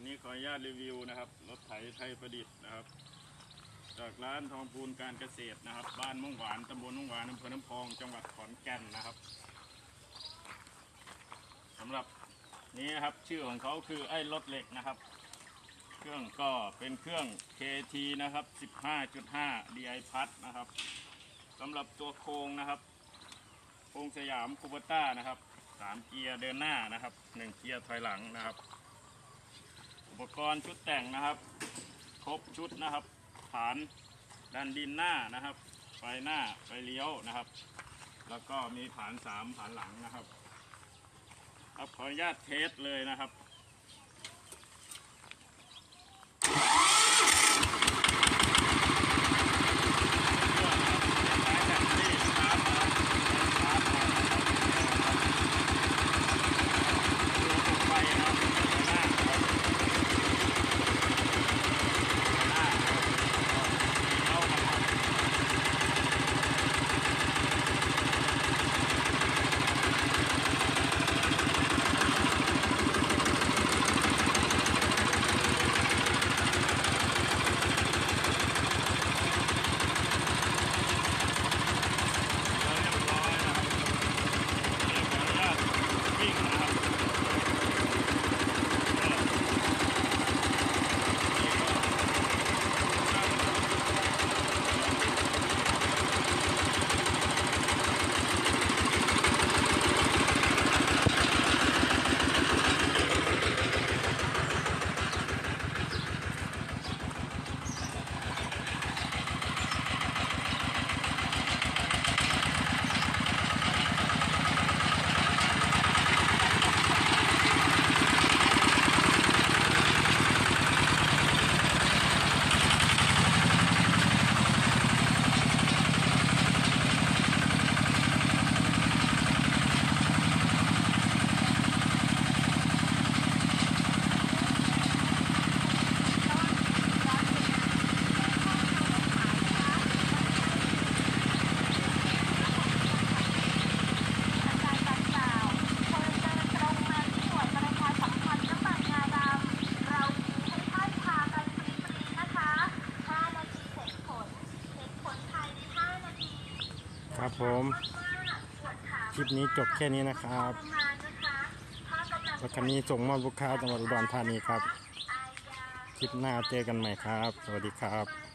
วันนี้ขออนุญาตรีวิวนะครับ รถไถไทยประดิษฐ์นะครับ จากร้านทองพูนการเกษตรนะครับ บ้านม่วงหวานตำบลม่วงหวานอำเภอน้ำพอง จังหวัดขอนแก่นนะครับสำหรับนี้นะครับชื่อของเขาคือไอ้รถเหล็กนะครับ เครื่องก็เป็นเครื่อง KT นะครับ 15.5 DI พัดนะครับสำหรับตัวโครงนะครับโครงสยามคูเบต้านะครับสามเกียร์เดินหน้านะครับหนึ่งเกียร์ถอยหลังนะครับ ปกรณ์ชุดแต่งนะครับ ครบชุดนะครับ ฐานดันดินหน้านะครับ ไฟหน้าไฟเลี้ยวนะครับ แล้วก็มีฐานสามฐานหลังนะครับครับขออนุญาตเทสเลยนะครับ ครับผมคลิปนี้จบแค่นี้นะครับรถคันนี้ส่งมอบลูกค้าจังหวัดอุดรธานีครับ คลิปหน้าเจอกันใหม่ครับ สวัสดีครับ